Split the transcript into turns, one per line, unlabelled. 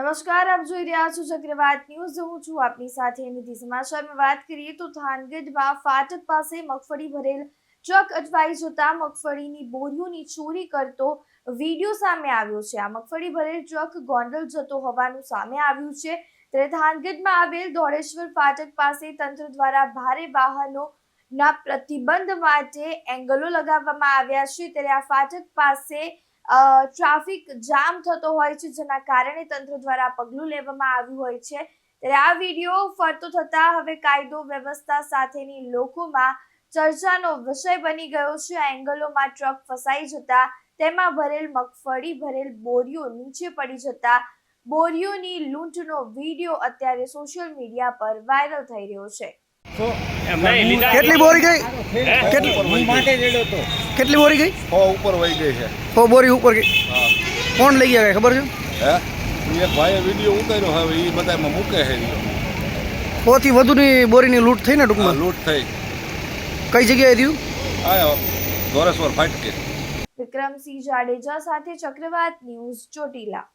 નમસ્કાર, આપ જોઈ રહ્યા છો ચક્રવાત ન્યૂઝ. હું છું આપની સાથે નિધિ સમાચારમાં વાત કરીએ તો થાનગઢમાં ફાટક પાસે મગફળી ભરેલ ટ્રક અટવાઈ જતા મગફળીની બોરીઓની ચોરી કરતો વીડિયો સામે આવ્યો છે. આ મગફળી ભરેલ ટ્રક ગોંડલ જતો હોવાનું સામે આવ્યું છે. ત્યારે થાનગઢમાં આવેલ દોડેશ્વર ફાટક પાસે તંત્ર દ્વારા ભારે વાહનો ના પ્રતિબંધ માટે એંગલો લગાવવામાં આવ્યા છે. ત્યારે આ ફાટક પાસે ટ્રાફિક જામ થતો હોય છે જેના કારણે તંત્ર દ્વારા પગલું લેવામાં આવ્યું હોય છે. ત્યારે આ વીડિયો ફરતો થતા હવે કાયદો વ્યવસ્થા સાથેની લોકોમાં ચર્ચાનો વિષય બની ગયો છે. આ એંગલોમાં ટ્રક ફસાઈ જતા તેમાં ભરેલ મગફળી ભરેલ બોરીઓ નીચે પડી જતા બોરીઓની લૂંટનો વીડિયો અત્યારે સોશિયલ મીડિયા પર વાયરલ થઈ રહ્યો છે.
કેટલી બોરી ગઈ? કેટલી?
હું માટે રેડ્યો તો
કેટલી બોરી ગઈ?
હો ઉપર વહી ગઈ છે.
હો બોરી ઉપર ગઈ.
હા.
કોણ લઈ ગયા ખબર છે?
હે? ભાઈ એક ભાઈએ વીડિયો ઉતાર્યો હવે એ બધામાં મૂકે છે
પોથી વધુની બોરીની લૂંટ થઈ ને ટૂંકમાં?
લૂંટ થઈ.
કઈ જગ્યાએ થયું?
આયો ધોરેશ્વર ફાટકે.
વિક્રમસિંહ જાડેજા સાથે ચક્રવાત ન્યૂઝ ચોટીલા.